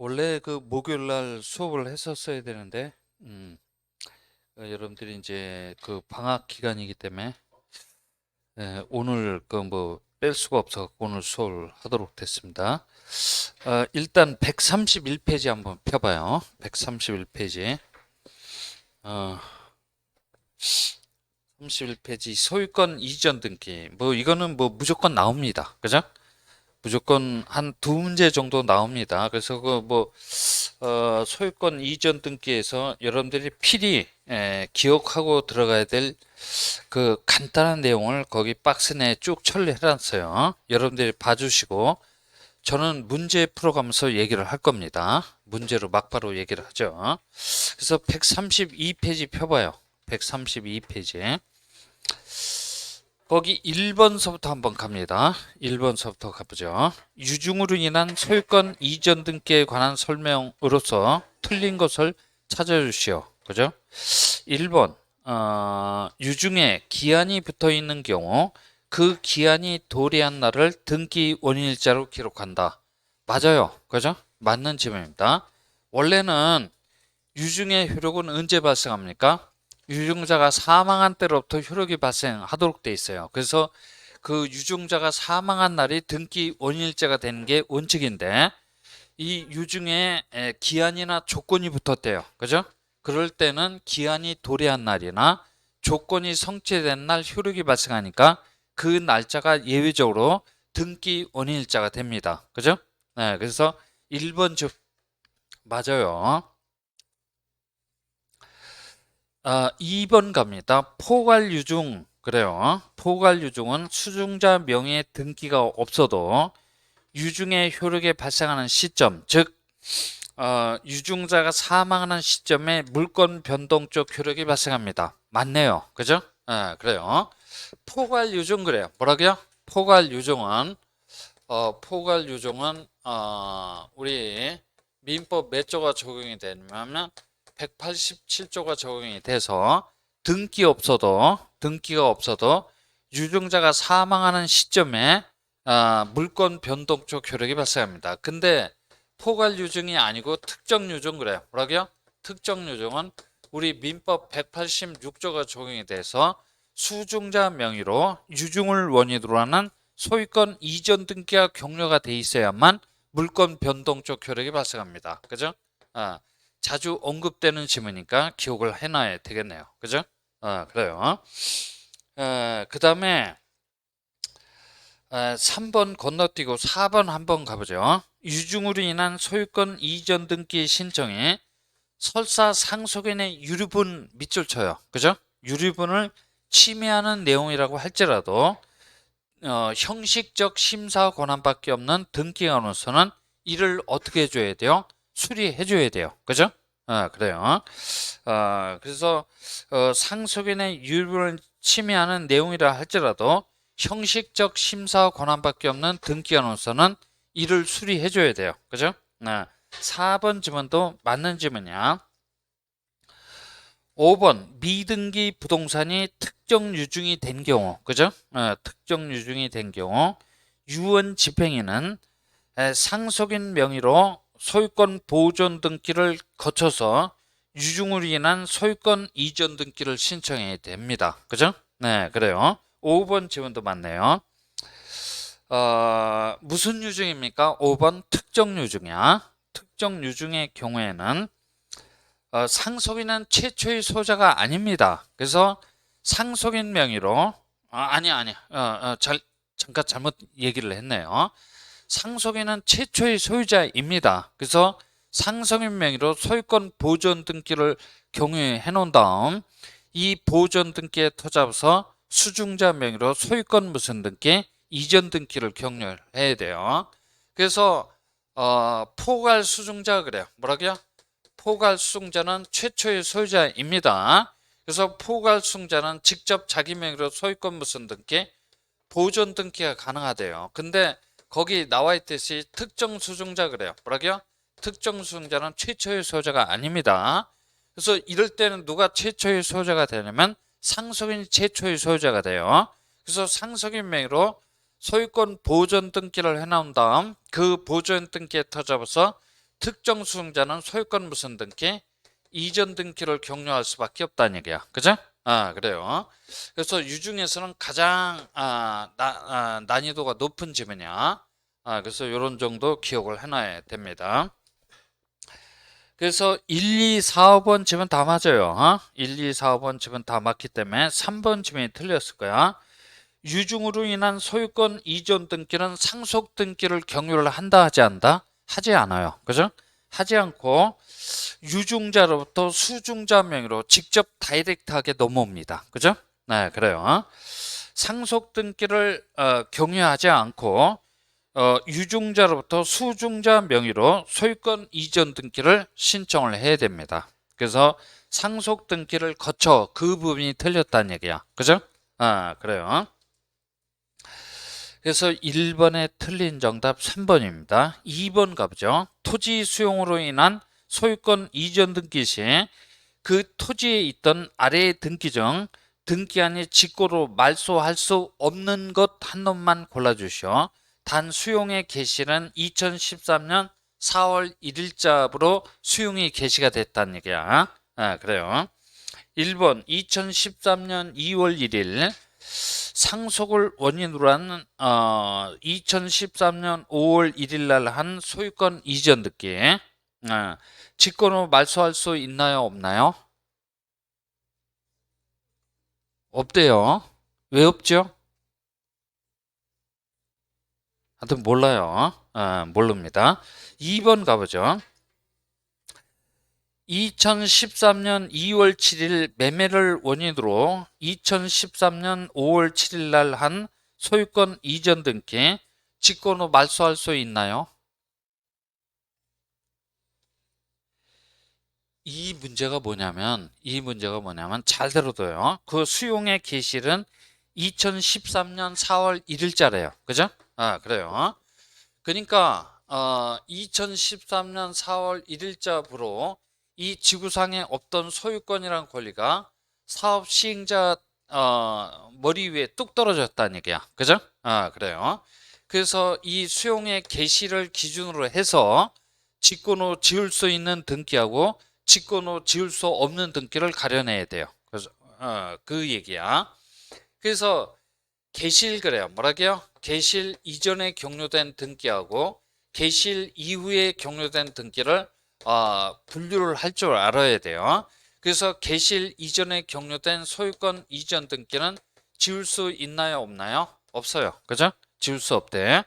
원래 그 목요일 날 수업을 했었어야 되는데, 음, 어, 여러분들이 이제 그 방학 기간이기 때문에, 예, 오늘 그 뭐 뺄 수가 없어 오늘 수업을 하도록 됐습니다. 어, 일단 131페이지 한번 펴봐요. 131페이지. 어, 31페이지 소유권 이전 등기. 뭐 이거는 뭐 무조건 나옵니다. 그죠? 무조건 한 두 문제 정도 나옵니다. 그래서 그뭐 어, 소유권 이전 등기에서 여러분들이 필히 에, 기억하고 들어가야 될 그 간단한 내용을 거기 박스 내에 쭉 처리해놨어요. 여러분들이 봐주시고 저는 문제 풀어가면서 얘기를 할 겁니다. 문제로 막바로 얘기를 하죠. 그래서 132페이지 펴봐요. 132페이지. 거기 1번서부터 한번 갑니다. 1번서부터 가보죠. 유중으로 인한 소유권 이전 등기에 관한 설명으로서 틀린 것을 찾아주시오. 그죠? 1번, 어, 유중에 기한이 붙어 있는 경우 그 기한이 도래한 날을 등기 원인일자로 기록한다. 맞아요. 그죠? 맞는 질문입니다. 원래는 유중의 효력은 언제 발생합니까? 유증자가 사망한 때로부터 효력이 발생하도록 돼 있어요. 그래서 그 유증자가 사망한 날이 등기 원인일자가 되는 게 원칙인데 이 유증에 에, 기한이나 조건이 붙었대요. 그죠? 그럴 때는 기한이 도래한 날이나 조건이 성취된 날 효력이 발생하니까 그 날짜가 예외적으로 등기 원인일자가 됩니다. 그죠? 네, 그래서 1번 즉 맞아요. 아, 2번 갑니다. 포괄 유중. 그래요. 포괄 유중은 수중자 명의의 등기가 없어도 유중의 효력에 발생하는 시점, 즉 어, 유중자가 사망하는 시점에 물권 변동적 효력이 발생합니다. 맞네요. 그죠? 예, 그래요. 포괄 유중 그래요. 뭐라고요? 포괄 유중은 어, 포괄 유중은 어, 우리 민법 몇 조가 적용이 되냐면 187조가 적용이 돼서 등기 없어도 등기가 없어도 유증자가 사망하는 시점에 아, 물권 변동적 효력이 발생합니다. 근데 포괄 유증이 아니고 특정 유증 그래요. 뭐라고요? 특정 유증은 우리 민법 186조가 적용이 돼서 수중자 명의로 유증을 원인으로 하는 소유권 이전 등기가 격려가 돼 있어야만 물권 변동적 효력이 발생합니다. 그죠? 아, 자주 언급되는 질문이니까 기억을 해놔야 되겠네요. 그죠? 아, 그래요. 그 다음에 3번 건너뛰고 4번 한번 가보죠. 유증으로 인한 소유권 이전 등기 신청에 설사 상속인의 유류분 밑줄 쳐요. 그죠? 유류분을 침해하는 내용이라고 할지라도 어, 형식적 심사 권한밖에 없는 등기관으로서는 이를 어떻게 해줘야 돼요? 수리해 줘야 돼요. 그죠? 아, 그래요. 아, 그래서 어, 상속인의 유류를 침해하는 내용이라 할지라도 형식적 심사 권한밖에 없는 등기관으로서는 이를 수리해 줘야 돼요. 그죠? 아, 4번 질문도 맞는 질문이야. 5번 미등기 부동산이 특정 유증이 된 경우, 그죠? 어, 특정 유증이 된 경우 유언 집행인은 에, 상속인 명의로 소유권 보존 등기를 거쳐서 유증으로 인한 소유권 이전 등기를 신청해야 됩니다. 그죠? 네, 그래요. 5번 질문도 맞네요. 어, 무슨 유증입니까? 5번 특정 유증이야. 특정 유증의 경우에는 어, 상속인은 최초의 소자가 아닙니다. 그래서 상속인 명의로 어, 아니 아니 어, 어, 잘 잠깐 잘못 얘기를 했네요. 상속인은 최초의 소유자입니다. 그래서 상속인 명의로 소유권 보존 등기를 경유해 놓은 다음 이 보존 등기에 터잡아서 수중자 명의로 소유권 무슨 등기 이전 등기를 격려해야 돼요. 그래서 어, 포괄 수중자 그래요. 뭐라고요? 포괄 수중자는 최초의 소유자입니다. 그래서 포괄 수중자는 직접 자기 명의로 소유권 무슨 등기 보존 등기가 가능하대요. 근데 거기 나와 있듯이 특정 수중자 그래요. 뭐라고요? 특정 수중자는 최초의 소유자가 아닙니다. 그래서 이럴 때는 누가 최초의 소유자가 되냐면 상속인이 최초의 소유자가 돼요. 그래서 상속인 명의로 소유권 보존 등기를 해놓은 다음 그 보존 등기에 터잡아서 특정 수용자는 소유권 무슨 등기 이전 등기를 격려할 수밖에 없다는 얘기야. 그죠? 아, 그래요. 그래서 유중에서는 가장 아, 나, 아, 난이도가 높은 지문이야. 아, 그래서 이런 정도 기억을 해놔야 됩니다. 그래서 1, 2, 4, 5번 지문 다 맞아요. 어? 1, 2, 4, 5번 지문 다 맞기 때문에 3번 지문이 틀렸을 거야. 유중으로 인한 소유권 이전 등기는 상속 등기를 경유를 한다 하지 않다? 하지 않아요. 그죠? 하지 않고 유중자로부터 수중자 명의로 직접 다이렉트하게 넘어옵니다. 그죠? 네, 그래요. 상속 등기를 어, 경유하지 않고 어, 유중자로부터 수중자 명의로 소유권 이전 등기를 신청을 해야 됩니다. 그래서 상속 등기를 거쳐 그 부분이 틀렸다는 얘기야. 그죠? 아, 그래요. 그래서 1번에 틀린 정답 3번입니다. 2번 가보죠. 토지 수용으로 인한 소유권 이전 등기 시 그 토지에 있던 아래의 등기 중 등기한이 직고로 말소할 수 없는 것 한 놈만 골라주시오. 단 수용의 개시는 2013년 4월 1일자로 수용이 개시가 됐다는 얘기야. 아, 그래요. 1번 2013년 2월 1일 상속을 원인으로 한 어, 2013년 5월 1일 날 한 소유권 이전 등기 어, 직권으로 말소할 수 있나요 없나요? 없대요. 왜 없죠? 하여튼 몰라요. 어, 모릅니다. 2번 가보죠. 2013년 2월 7일 매매를 원인으로 2013년 5월 7일 날 한 소유권 이전 등기 직권으로 말소할 수 있나요? 이 문제가 뭐냐면 이 문제가 뭐냐면 잘 들어둬요. 그 수용의 개시는 2013년 4월 1일자래요. 그죠? 아, 그래요. 그러니까 어, 2013년 4월 1일자부로 이 지구상에 없던 소유권이란 권리가 사업 시행자 어, 머리 위에 뚝 떨어졌다는 얘기야. 그죠? 아, 그래요. 그래서 이 수용의 개시를 기준으로 해서 직권으로 지을 수 있는 등기하고 직권으로 지을 수 없는 등기를 가려내야 돼요. 그래서 어, 그 얘기야. 그래서 개실 그래요. 뭐라고요? 개실 이전에 경료된 등기하고 개실 이후에 경료된 등기를 어, 분류를 할 줄 알아야 돼요. 그래서 개실 이전에 경료된 소유권 이전 등기는 지울 수 있나요? 없나요? 없어요. 그죠? 지울 수 없대.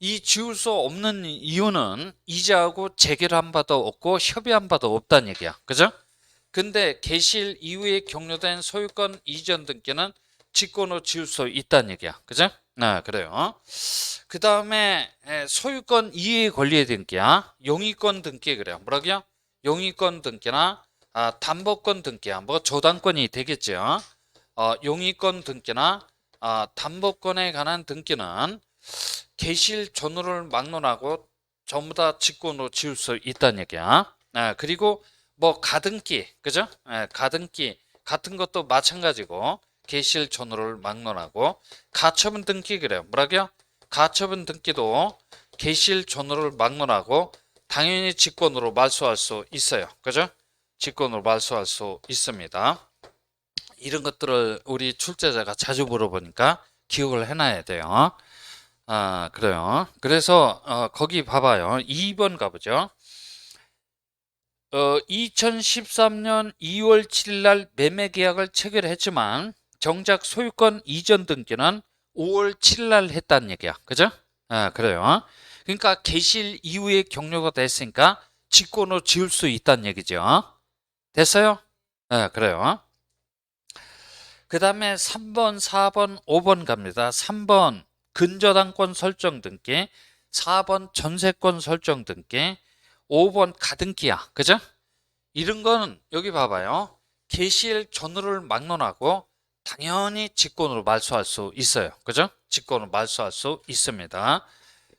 이 지울 수 없는 이유는 이자하고 재결한 바도 없고 협의한 바도 없다는 얘기야. 그죠? 근데 개실 이후에 경료된 소유권 이전 등기는 직권으로 지울 수 있다는 얘기야. 그죠? 네, 그래요. 그 다음에 소유권 이해 권리의 등기야. 용의권 등기 그래요. 뭐라고요? 용의권 등기나 아, 담보권 등기야. 뭐 저당권이 되겠죠. 어, 용의권 등기나 아, 담보권에 관한 등기는 개실 전후를 막론하고 전부 다 직권으로 지을 수 있다는 얘기야. 아, 그리고 뭐 가등기, 그죠? 예, 가등기 같은 것도 마찬가지고 개실 전후를 막론하고 가처분 등기 그래요. 뭐라고요? 가처분 등기도 개실 전후를 막론하고 당연히 직권으로 말소할 수 있어요. 그죠? 직권으로 말소할 수 있습니다. 이런 것들을 우리 출제자가 자주 물어보니까 기억을 해놔야 돼요. 아, 그래요. 그래서 어, 거기 봐봐요. 2번 가보죠. 어, 2013년 2월 7일 날 매매 계약을 체결했지만 정작 소유권 이전 등기는 5월 7일 날 했다는 얘기야. 그죠? 아, 그래요. 그러니까 개실 이후에 경료가 됐으니까 직권으로 지을 수 있다는 얘기죠. 됐어요? 아, 그래요. 그 다음에 3번, 4번, 5번 갑니다. 3번 근저당권 설정 등기, 4번 전세권 설정 등기, 5번 가등기야. 그죠? 이런 거는 여기 봐봐요. 개시일 전후를 막론하고 당연히 직권으로 말소할 수 있어요. 그죠? 직권으로 말소할 수 있습니다.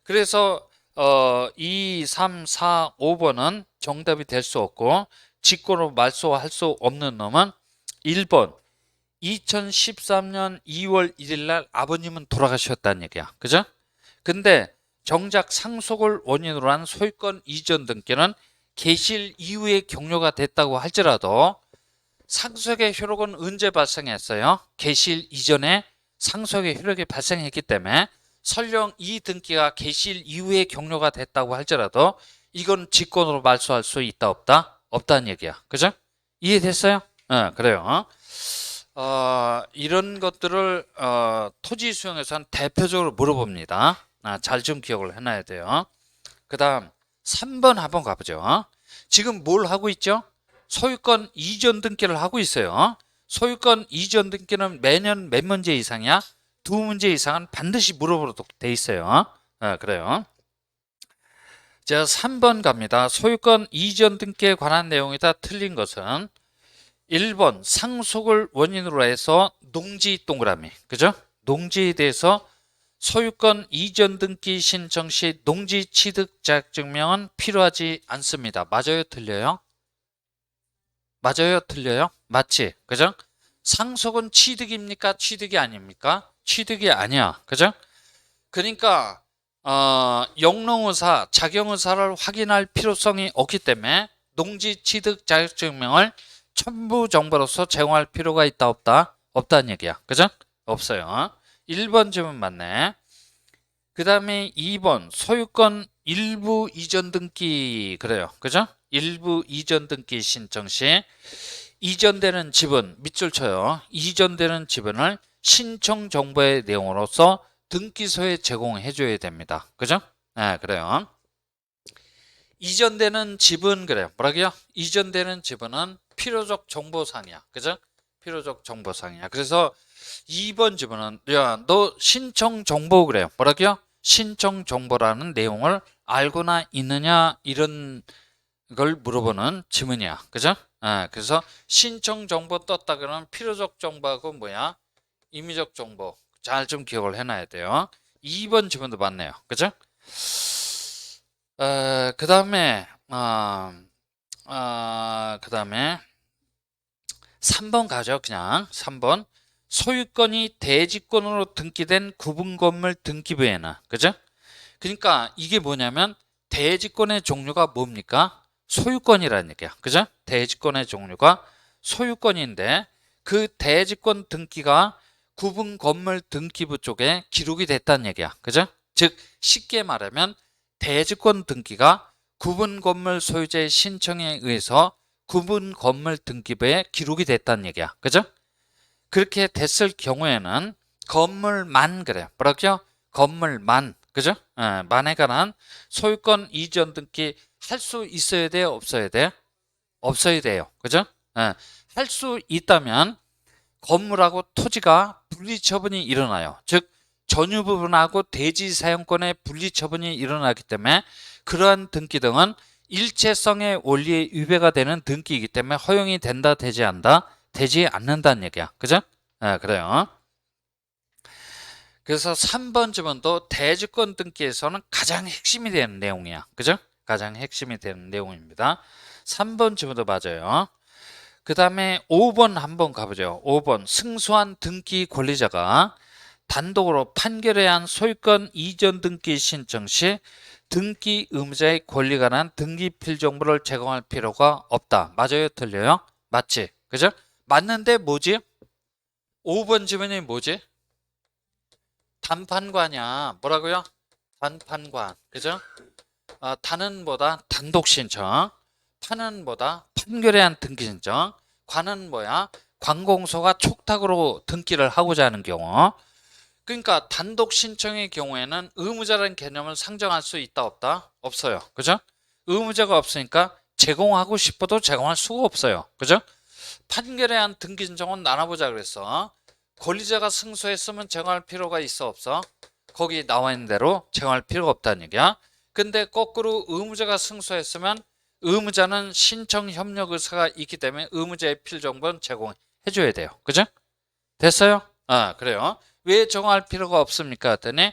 그래서 어, 2, 3, 4, 5번은 정답이 될 수 없고 직권으로 말소할 수 없는 놈은 1번 2013년 2월 1일 날 아버님은 돌아가셨다는 얘기야. 그죠? 근데 정작 상속을 원인으로 한 소유권 이전 등기는 개시일 이후에 종료가 됐다고 할지라도 상속의 효력은 언제 발생했어요? 개시일 이전에 상속의 효력이 발생했기 때문에 설령 이 등기가 개시일 이후에 종료가 됐다고 할지라도 이건 직권으로 말소할 수 있다 없다? 없다는 얘기야. 그죠? 이해됐어요? 어, 그래요. 어, 이런 것들을 어, 토지 수용에서는 대표적으로 물어봅니다. 아, 잘 좀 기억을 해놔야 돼요. 그 다음 3번 한번 가보죠. 지금 뭘 하고 있죠? 소유권 이전 등기를 하고 있어요. 소유권 이전 등기는 매년 몇 문제 이상이야? 두 문제 이상은 반드시 물어보도록 돼 있어요. 아, 그래요. 자, 3번 갑니다. 소유권 이전 등기에 관한 내용이다 틀린 것은 1번 상속을 원인으로 해서 농지 동그라미. 그죠? 농지에 대해서 소유권 이전 등기 신청 시 농지 취득 자격증명은 필요하지 않습니다. 맞아요? 틀려요? 맞아요? 틀려요? 맞지? 그죠? 상속은 취득입니까? 취득이 아닙니까? 취득이 아니야. 그죠? 그러니까 어, 영농의사, 자경의사를 확인할 필요성이 없기 때문에 농지 취득 자격증명을 첨부 정보로서 제공할 필요가 있다 없다? 없다는 얘기야. 그죠? 없어요. 1번 질문 맞네. 그 다음에 2번 소유권 일부 이전 등기 그래요. 그죠? 일부 이전 등기 신청 시 이전되는 지분 밑줄 쳐요. 이전되는 지분을 신청 정보의 내용으로서 등기소에 제공해 줘야 됩니다. 그죠? 네, 그래요. 이전되는 지분 그래요. 뭐라고요? 이전되는 지분은 필요적 정보상이야. 그죠? 필요적 정보상이야. 그래서 2번 지분은 야, 너 신청 정보 그래요. 뭐라고요? 신청 정보라는 내용을 알고나 있느냐 이런 걸 물어보는 지문이야. 그죠? 아, 그래서 신청 정보 떴다 그러면 필요적 정보하고 뭐야? 임의적 정보. 잘 좀 기억을 해놔야 돼요. 2번 지문도 맞네요. 그죠? 어, 그 다음에, 어, 어, 그 다음에 3번 가죠. 그냥 3번. 소유권이 대지권으로 등기된 구분 건물 등기부에는 그죠? 그러니까 이게 뭐냐면 대지권의 종류가 뭡니까? 소유권이라는 얘기야. 그죠? 대지권의 종류가 소유권인데 그 대지권 등기가 구분 건물 등기부 쪽에 기록이 됐다는 얘기야. 그죠? 즉 쉽게 말하면 대지권 등기가 구분 건물 소유자의 신청에 의해서 구분 건물 등기부에 기록이 됐다는 얘기야. 그죠? 그렇게 됐을 경우에는 건물만 그래요. 뭐라고요? 건물만. 그죠? 예, 만에 관한 소유권 이전 등기 할 수 있어야 돼요? 없어야 돼요? 없어야 돼요. 그죠? 예, 할수 있다면 건물하고 토지가 분리 처분이 일어나요. 즉 전유 부분하고 대지 사용권의 분리 처분이 일어나기 때문에 그러한 등기 등은 일체성의 원리에 위배가 되는 등기이기 때문에 허용이 된다 되지 않다 되지 않는다는 얘기야. 그죠? 아, 그래요. 그래서 3번 지문도 대지권 등기에서는 가장 핵심이 되는 내용이야. 그죠? 가장 핵심이 되는 내용입니다. 3번 지문도 맞아요. 그 다음에 5번 한번 가보죠. 5번 승소한 등기 권리자가 단독으로 판결에 한 소유권 이전 등기 신청 시 등기 의무자의 권리가 난 등기 필 정보를 제공할 필요가 없다. 맞아요? 틀려요? 맞지? 그죠? 맞는데 뭐지? 5번 지문이 뭐지? 단판관이야. 뭐라고요? 단판관. 그죠? 어, 단은 뭐다? 단독 신청. 판은 뭐다? 판결에 한 등기 신청. 관은 뭐야? 관공서가 촉탁으로 등기를 하고자 하는 경우. 그러니까 단독 신청의 경우에는 의무자라는 개념을 상정할 수 있다 없다? 없어요. 그죠? 의무자가 없으니까 제공하고 싶어도 제공할 수가 없어요. 그죠? 판결에 한 등기 신청은 나눠보자 그랬어. 권리자가 승소했으면 제공할 필요가 있어 없어? 거기 나와 있는 대로 제공할 필요가 없다는 얘기야. 근데 거꾸로 의무자가 승소했으면 의무자는 신청 협력 의사가 있기 때문에 의무자의 필 정보는 제공해 줘야 돼요. 그죠? 됐어요? 아, 그래요. 왜 정할 필요가 없습니까? 했더니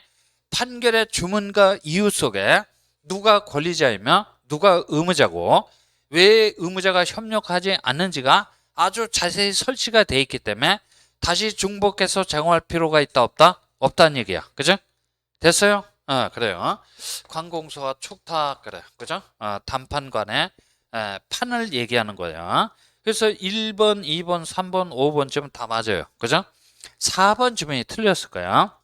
판결의 주문과 이유 속에 누가 권리자이며 누가 의무자고 왜 의무자가 협력하지 않는지가 아주 자세히 설치가 돼 있기 때문에 다시 중복해서 제공할 필요가 있다 없다? 없다는 얘기야. 그죠? 됐어요? 어, 그래요. 관공서와 촉탁 그래. 그죠? 어, 단판관의 에, 판을 얘기하는 거예요. 그래서 1번, 2번, 3번, 5번쯤은 다 맞아요. 그죠? 4번 주문이 틀렸을 거야.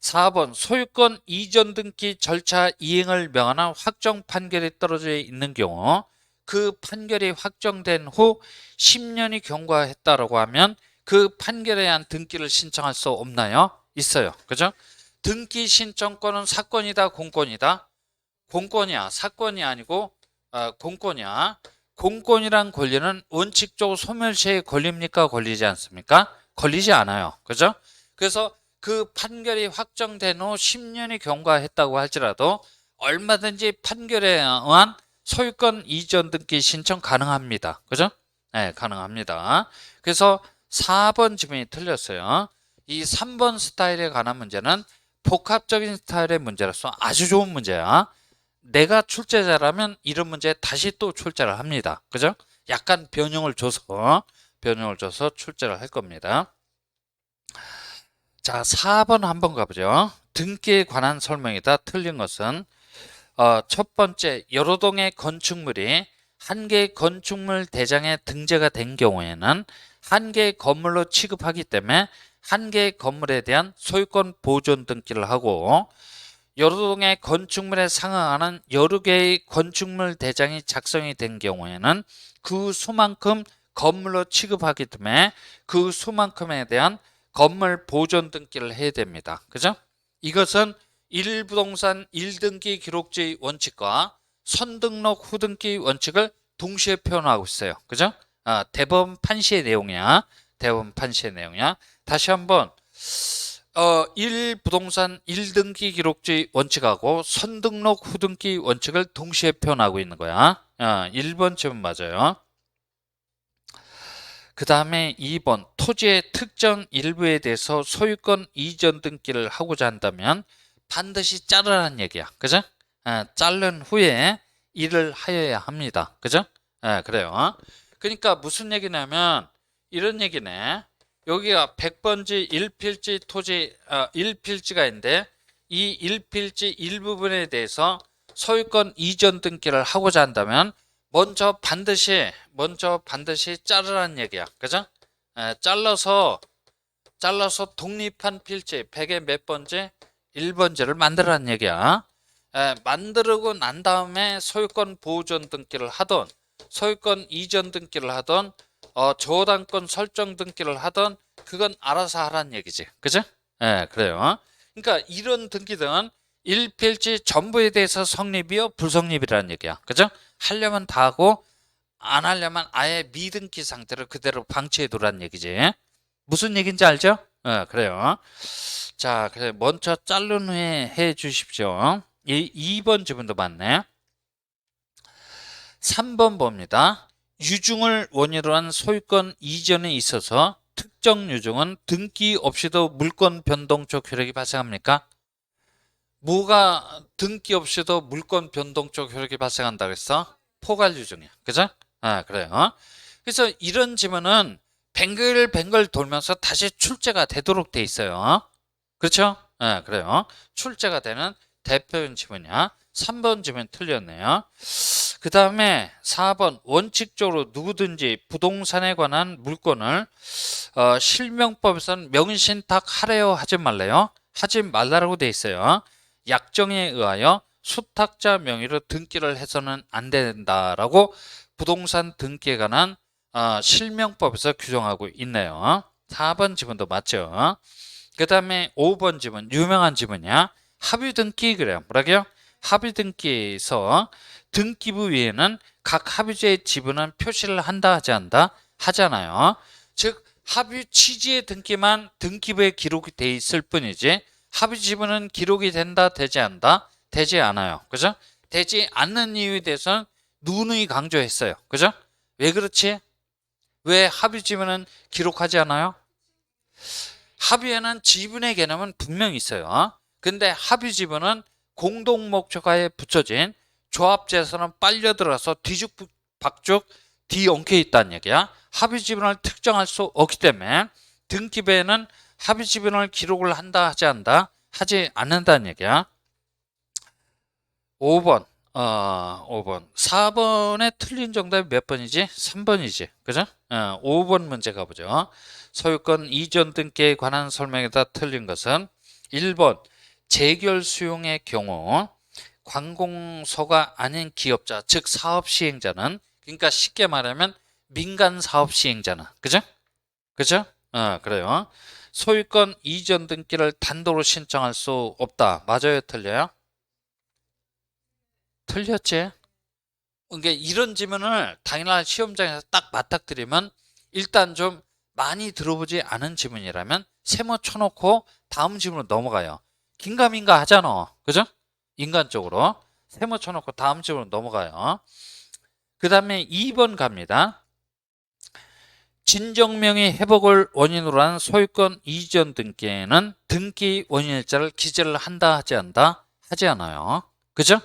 4번 소유권 이전 등기 절차 이행을 명하는 확정 판결이 떨어져 있는 경우 그 판결이 확정된 후 10년이 경과했다라고 하면 그 판결에 의한 등기를 신청할 수 없나요? 있어요. 그죠? 등기 신청권은 사건이다, 공권이다? 공권이야. 사건이 아니고 어, 공권이야. 공권이란 권리는 원칙적으로 소멸시에 걸립니까? 걸리지 않습니까? 걸리지 않아요. 그죠? 그래서 그 판결이 확정된 후 10년이 경과했다고 할지라도 얼마든지 판결에 의한 소유권 이전 등기 신청 가능합니다. 그죠? 네, 가능합니다. 그래서 4번 지문이 틀렸어요. 이 3번 스타일에 관한 문제는 복합적인 스타일의 문제로서 아주 좋은 문제야. 내가 출제자라면 이런 문제 다시 또 출제를 합니다. 그죠? 약간 변형을 줘서 변형을 줘서 출제를 할 겁니다. 자, 4번 한번 가보죠. 등기에 관한 설명이다. 틀린 것은 어, 첫 번째 여러 동의 건축물이 한 개의 건축물 대장에 등재가 된 경우에는 한 개의 건물로 취급하기 때문에 한 개의 건물에 대한 소유권 보존 등기를 하고 여러 동의 건축물에 상응하는 여러 개의 건축물 대장이 작성이 된 경우에는 그 수만큼 건물로 취급하기 때문에 그 수만큼에 대한 건물 보존 등기를 해야 됩니다. 그죠? 이것은 1부동산 1등기 기록주의 원칙과 선등록 후등기 원칙을 동시에 표현하고 있어요. 그죠? 아, 대법원 판시의 내용이야. 대법원 판시의 내용이야. 다시 한번 어, 1부동산 1등기 기록주의 원칙하고 선등록 후등기 원칙을 동시에 표현하고 있는 거야. 어, 1번쯤은 맞아요. 그 다음에 2번 토지의 특정 일부에 대해서 소유권 이전 등기를 하고자 한다면 반드시 자르라는 얘기야. 그죠? 예, 자른 후에 일을 하여야 합니다. 그죠? 예, 그래요. 그러니까 무슨 얘기냐면 이런 얘기네. 여기가 100번지 1필지 토지 어, 1필지가 있는데 이 1필지 일부분에 대해서 소유권 이전 등기를 하고자 한다면 먼저 반드시 먼저 반드시 자르라는 얘기야. 그죠? 에, 잘라서 잘라서 독립한 필지 100의 몇 번지 1번지를 만들라는 얘기야. 에, 만들고 난 다음에 소유권 보존 등기를 하던 소유권 이전 등기를 하던 어, 저당권 설정 등기를 하던 그건 알아서 하라는 얘기지. 그죠? 예, 그래요. 그러니까 이런 등기들은 1필지 전부에 대해서 성립이요 불성립이라는 얘기야. 그죠? 하려면 다 하고 안 하려면 아예 미등기 상태를 그대로 방치해 두라는 얘기지. 무슨 얘기인지 알죠? 예, 그래요. 자, 그래 먼저 자른 후에 해 주십시오. 이 2번 지문도 맞네. 3번 봅니다. 유중을 원인으로 한 소유권 이전에 있어서 특정 유중은 등기 없이도 물권 변동적 효력이 발생합니까? 뭐가 등기 없이도 물권 변동적 효력이 발생한다 그랬어? 포괄 유중이야. 그죠? 아, 그래요. 그래서 이런 지문은 뱅글뱅글 돌면서 다시 출제가 되도록 돼 있어요. 그렇죠? 아, 그래요. 출제가 되는 대표적인 지문이야. 3번 지문 틀렸네요. 그 다음에 4번 원칙적으로 누구든지 부동산에 관한 물건을 어, 실명법에서는 명신탁 하래요 하지 말래요. 하지 말라라고 돼 있어요. 약정에 의하여 수탁자 명의로 등기를 해서는 안 된다라고 부동산 등기에 관한 어, 실명법에서 규정하고 있네요. 4번 지문도 맞죠? 그 다음에 5번 지문 유명한 지문이야. 합의 등기 그래요. 뭐라고요? 합의 등기에서 등기부 위에는 각 합의자의 지분은 표시를 한다 하지 않다 하잖아요. 즉 합의 취지의 등기만 등기부에 기록이 돼 있을 뿐이지 합의 지분은 기록이 된다 되지 않다 되지 않아요. 그죠? 되지 않는 이유에 대해서는 누누이 강조했어요. 그죠? 왜 그렇지? 왜 합의 지분은 기록하지 않아요? 합의에는 지분의 개념은 분명히 있어요. 근데 합의 지분은 공동 목적하에 붙여진 조합 재산은 빨려 들어서 뒤죽박죽 뒤엉켜 있다는 얘기야. 합의 지분을 특정할 수 없기 때문에 등기부에는 합의 지분을 기록을 한다 하지 않다 하지 않는다는 얘기야. 5번. 어, 5번. 4번에 틀린 정답이 몇 번이지? 3번이지. 그죠? 어, 5번 문제 가보죠. 소유권 이전 등기에 관한 설명에다 틀린 것은 1번 재결 수용의 경우 관공서가 아닌 기업자, 즉 사업 시행자는 그러니까 쉽게 말하면 민간 사업 시행자는 그죠? 그죠? 어, 그래요. 소유권 이전 등기를 단독으로 신청할 수 없다. 맞아요, 틀려요? 틀렸지? 그러니까 이런 지문을 당일날 시험장에서 딱 맞닥뜨리면 일단 좀 많이 들어보지 않은 지문이라면 세모 쳐놓고 다음 지문으로 넘어가요. 긴가민가 하잖아. 그죠? 인간적으로. 세모 쳐놓고 다음 지문으로 넘어가요. 그 다음에 2번 갑니다. 진정명의 회복을 원인으로 한 소유권 이전 등기에는 등기 원인일자를 기재를 한다 하지 않다? 하지 않아요. 그죠?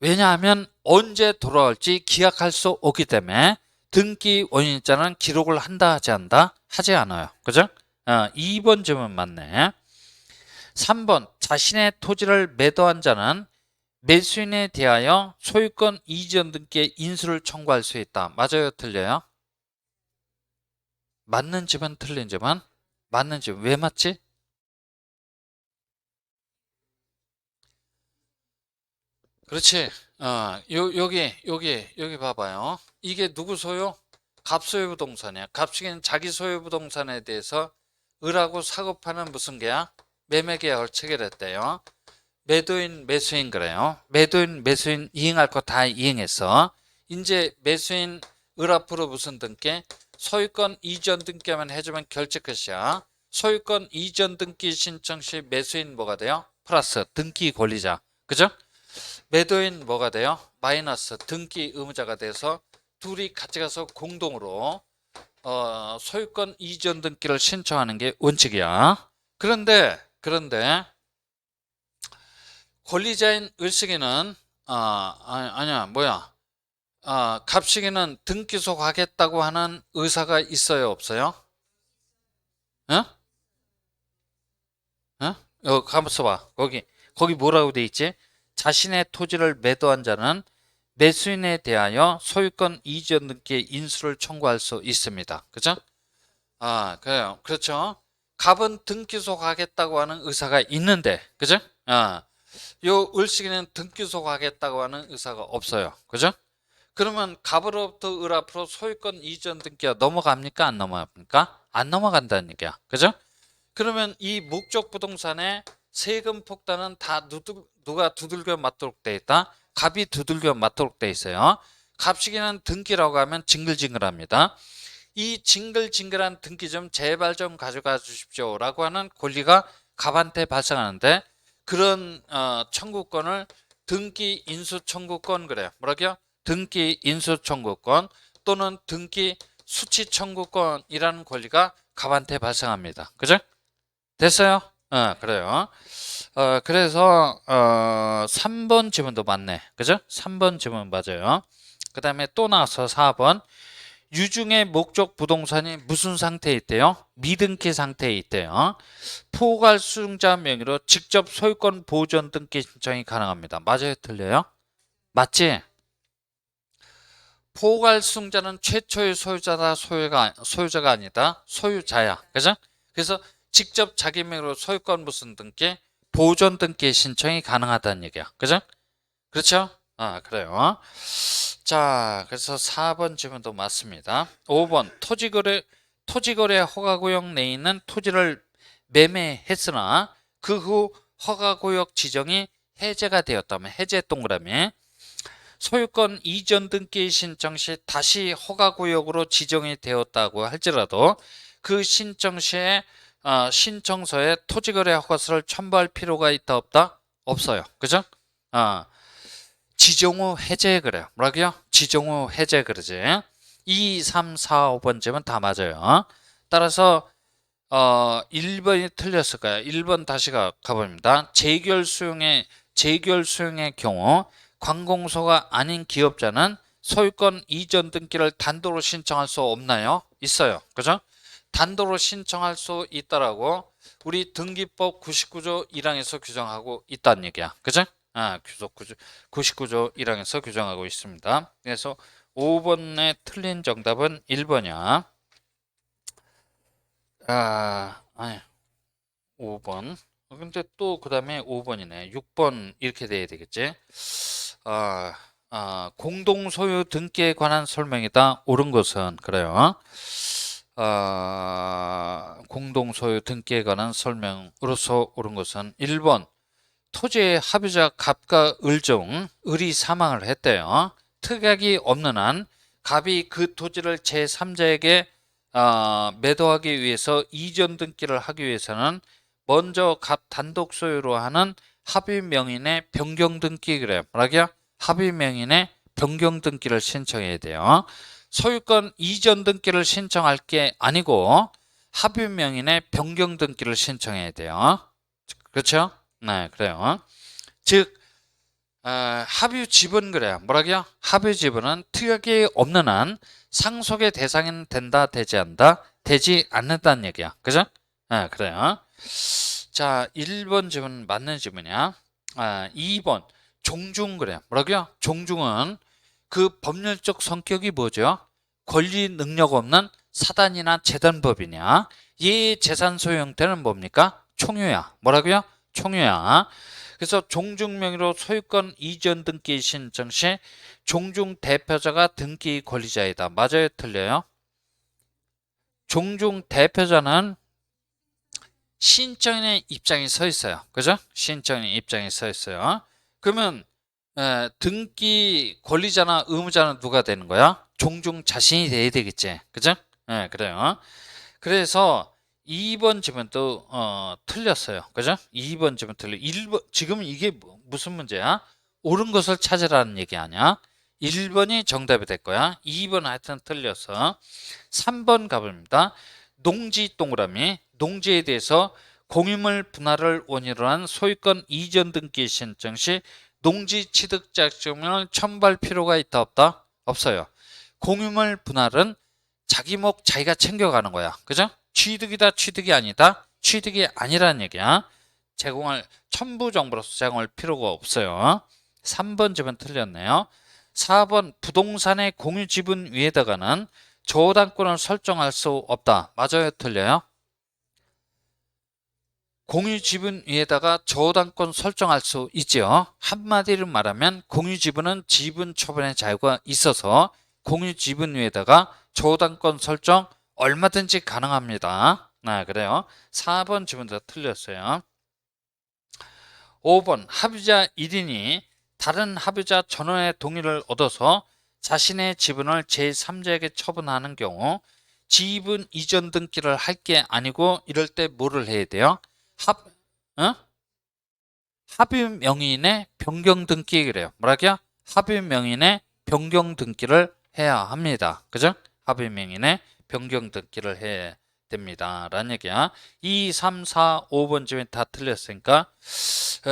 왜냐하면 언제 돌아올지 기약할 수 없기 때문에 등기 원인자는 기록을 한다 하지 않다 하지 않아요 그죠? 어, 2번 질문 맞네 3번 자신의 토지를 매도한 자는 매수인에 대하여 소유권 이전 등기에 인수를 청구할 수 있다 맞아요 틀려요? 맞는 집은 틀린 집은 맞는 집은 왜 맞지? 그렇지. 어, 요, 여기, 여기, 여기 봐봐요. 이게 누구 소유? 갑소유 부동산이야. 갑식인 자기 소유 부동산에 대해서 을하고 사고파는 무슨 계약? 매매 계약을 체결했대요. 매도인, 매수인 그래요. 매도인, 매수인 이행할 거 다 이행했어. 이제 매수인 을 앞으로 무슨 등기? 소유권 이전 등기만 해주면 결제 끝이야. 소유권 이전 등기 신청 시 매수인 뭐가 돼요? 플러스 등기 권리자. 그죠? 매도인 뭐가 돼요? 마이너스 등기 의무자가 돼서 둘이 같이 가서 공동으로 어, 소유권 이전 등기를 신청하는 게 원칙이야. 그런데 그런데 권리자인 을식이는 아 아니, 아니야 뭐야 아 갑식이는 등기소 가겠다고 하는 의사가 있어요 없어요? 어? 어? 어 가만있어 봐 거기 거기 뭐라고 돼 있지? 자신의 토지를 매도한 자는 매수인에 대하여 소유권 이전 등기의 인수를 청구할 수 있습니다. 그죠? 아, 그래요. 그렇죠. 갑은 등기소 가겠다고 하는 의사가 있는데, 그죠? 아, 요 을식이는 등기소 가겠다고 하는 의사가 없어요. 그죠? 그러면 갑으로부터 을 앞으로 소유권 이전 등기가 넘어갑니까? 안 넘어갑니까? 안 넘어간다는 얘기야. 그죠? 그러면 이 목적 부동산의 세금 폭탄은 다 누드, 누가 두들겨 맞도록 돼 있다? 갑이 두들겨 맞도록 돼 있어요. 갑식이는 등기라고 하면 징글징글합니다. 이 징글징글한 등기 좀 제발 좀 가져가 주십시오 라고 하는 권리가 갑한테 발생하는데 그런 어, 청구권을 등기 인수 청구권 그래요. 뭐라고요? 등기 인수 청구권 또는 등기 수치 청구권이라는 권리가 갑한테 발생합니다. 그죠? 됐어요? 어, 그래요. 어, 그래서 어, 3번 지문도 맞네. 그죠? 3번 지문 맞아요. 그 다음에 또 나와서 4번 유중의 목적 부동산이 무슨 상태에 있대요? 미등기 상태에 있대요. 포괄 수용자 명의로 직접 소유권 보존 등기 신청이 가능합니다. 맞아요? 틀려요? 맞지? 포괄 수용자는 최초의 소유자다 소유가 소유자가 아니다 소유자야. 그죠? 그래서 직접 자기 명의로 소유권 무슨 등기 보존 등기 신청이 가능하다는 얘기야. 그죠? 그렇죠? 아, 그래요. 자, 그래서 4번 질문도 맞습니다. 5번 토지거래 토지거래 허가구역 내에 있는 토지를 매매했으나 그 후 허가구역 지정이 해제가 되었다면 해제 동그라미 소유권 이전 등기 신청 시 다시 허가구역으로 지정이 되었다고 할지라도 그 신청 시에 어, 신청서에 토지거래 허가서를 첨부할 필요가 있다 없다? 없어요. 그죠? 어, 지정 후 해제 그래요. 뭐라고요? 지정 후 해제 그러지. 2, 3, 4, 5번째면 다 맞아요. 따라서 어, 1번이 틀렸을 까요 1번 다시 가, 가봅니다. 재결 수용의 재결 수용의 경우 관공서가 아닌 기업자는 소유권 이전 등기를 단독으로 신청할 수 없나요? 있어요. 그죠? 단도로 신청할 수 있다라고 우리 등기법 99조 1항에서 규정하고 있다는 얘기야. 그죠? 아, 규속 99조 1항에서 규정하고 있습니다. 그래서 5번에 틀린 정답은 1번이야. 아, 아니, 5번. 근데 또 그 다음에 5번이네. 6번 이렇게 돼야 되겠지? 아, 아, 공동 소유 등기에 관한 설명이다. 옳은 것은 그래요. 아, 공동 소유 등기에 관한 설명으로서 옳은 것은 1번 토지의 합의자 갑과 을중 을이 사망을 했대요. 특약이 없는 한 갑이 그 토지를 제3자에게 아, 매도하기 위해서 이전 등기를 하기 위해서는 먼저 갑 단독 소유로 하는 합의 명인의 변경 등기 그래요. 뭐라고요? 합의 명인의 변경 등기를 신청해야 돼요. 소유권 이전 등기를 신청할 게 아니고 합의 명인의 변경 등기를 신청해야 돼요. 그렇죠? 네, 그래요. 즉 어, 합의 지분 그래요. 뭐라고요? 합의 지분은 특약이 없는 한 상속의 대상이 된다, 되지 않다, 되지 않는다는 얘기야. 그죠? 네, 그래요. 자, 1번 지문 맞는 지문이야. 아, 2번 종중 그래요. 뭐라고요? 종중은 그 법률적 성격이 뭐죠? 권리 능력 없는 사단이나 재단법이냐? 이 재산 소유 형태는 뭡니까? 총유야. 뭐라고요? 총유야. 그래서 종중 명의로 소유권 이전 등기 신청 시 종중 대표자가 등기 권리자이다. 맞아요? 틀려요? 종중 대표자는 신청인의 입장에 서 있어요. 그죠? 신청인의 입장에 서 있어요. 그러면 에, 등기 권리자나 의무자는 누가 되는 거야? 종중 자신이 돼야 되겠지. 그죠? 예, 그래요. 그래서 2번 지문도 어, 틀렸어요. 그죠? 2번 지문 틀려. 1번 지금 이게 뭐- 무슨 문제야? 옳은 것을 찾으라는 얘기 아니야? 1번이 정답이 될 거야. 2번 하여튼 틀려서 3번 가봅니다. 농지 동그라미 농지에 대해서 공유물 분할을 원인으로 한 소유권 이전 등기 신청 시 농지 취득 자격증을 첨부할 필요가 있다 없다? 없어요. 공유물 분할은 자기 목 자기가 챙겨가는 거야. 그죠? 취득이다 취득이 아니다? 취득이 아니라는 얘기야. 제공할 첨부 정보로서 제공할 필요가 없어요. 3번 집은 틀렸네요. 4번 부동산의 공유 지분 위에다가는 저당권을 설정할 수 없다. 맞아요? 틀려요? 공유 지분 위에다가 저당권 설정할 수 있죠. 한마디로 말하면 공유 지분은 지분 처분의 자유가 있어서 공유 지분 위에다가 저당권 설정 얼마든지 가능합니다. 아, 그래요. 4번 지분도 틀렸어요. 5번 합의자 1인이 다른 합의자 전원의 동의를 얻어서 자신의 지분을 제3자에게 처분하는 경우 지분 이전 등기를 할 게 아니고 이럴 때 뭐를 해야 돼요? 합, 어? 합의 명인의 변경 등기 그래요. 뭐라고요? 합의 명인의 변경 등기를 해야 합니다. 그죠? 합의 명인의 변경 등기를 해야 됩니다. 라는 얘기야. 2, 3, 4, 5번 중에 다 틀렸으니까 어,